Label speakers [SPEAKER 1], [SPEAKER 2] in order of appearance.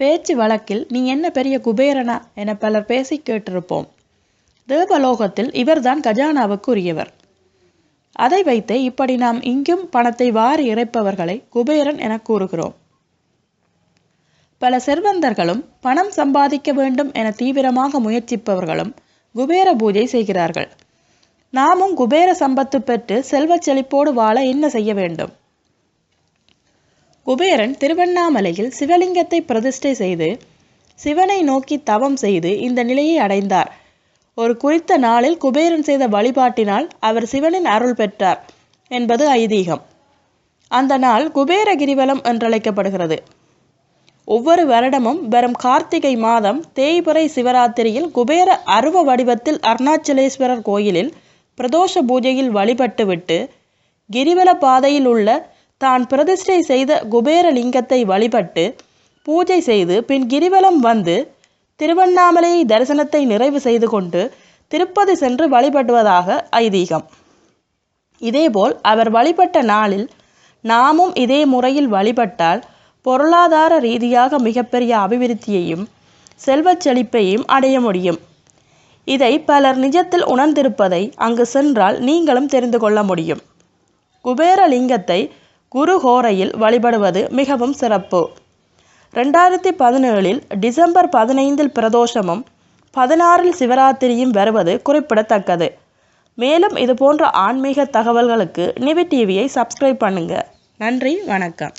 [SPEAKER 1] பேச்சு வழக்கில் நீ என்ன பெரிய குபேரனா? என பலர் பேசி கேட்டிருப்போம். தேவலோகத்தில் இவர்தான் கஜானாவுக்கு உரியவர் அதை வைத்தே இப்படி நாம் இங்கும் பணத்தை வாரி இறைப்பவர்களை குபேரன் என கூறுகிறோம். பல செல்வந்தர்களும் பணம் சம்பாதிக்க வேண்டும் என தீவிரமாக முயற்சிப்பவர்களும் குபேர பூஜை செய்கிறார்கள். நாமும் குபேர சம்பத்து பெற்று செல்வச் செழிப்போடு வாழ என்ன செய்ய வேண்டும்? குபேரன் திருவண்ணாமலையில் சிவலிங்கத்தை பிரதிஷ்டை செய்து சிவனை நோக்கி தவம் செய்து இந்த நிலையை அடைந்தார். ஒரு குறித்த நாளில் குபேரன் செய்த வழிபாட்டினால் அவர் சிவனின் அருள் பெற்றார் என்பது ஐதீகம். அந்த நாள் குபேர கிரிவலம் என்றழைக்கப்படுகிறது. ஒவ்வொரு வருடமும் வரும் கார்த்திகை மாதம் தேய்பிறை சிவராத்திரியில் குபேர அருவ வடிவத்தில் அருணாச்சலேஸ்வரர் கோயிலில் பிரதோஷ பூஜையில் வழிபட்டுவிட்டு கிரிவல பாதையில் உள்ள தான் பிரதிஷ்டை செய்த குபேரலிங்கத்தை வழிபட்டு பூஜை செய்து பின் கிரிவலம் வந்து திருவண்ணாமலையை தரிசனத்தை நிறைவு செய்து கொண்டு திருப்பதி சென்று வழிபடுவதாக ஐதீகம். இதேபோல் அவர் வழிபட்ட நாளில் நாமும் இதே முறையில் வழிபட்டால் பொருளாதார ரீதியாக மிகப்பெரிய அபிவிருத்தியையும் செல்வச் செழிப்பையும் அடைய முடியும். இதை பலர் நிஜத்தில் உணர்ந்திருப்பதை அங்கு சென்றால் நீங்களும் தெரிந்து கொள்ள முடியும். குபேர குருஹோரையில் குரு ஹோரையில் வழிபடுவது மிகவும் சிறப்பு. ரெண்டாயிரத்தி பதினேழில் டிசம்பர் பதினைந்தில் பிரதோஷமும் பதினாறில் சிவராத்திரியும் வருவது குறிப்பிடத்தக்கது. மேலும் இது போன்ற ஆன்மீக தகவல்களுக்கு நிவி டிவியை சப்ஸ்கிரைப் பண்ணுங்கள் நன்றி வணக்கம்.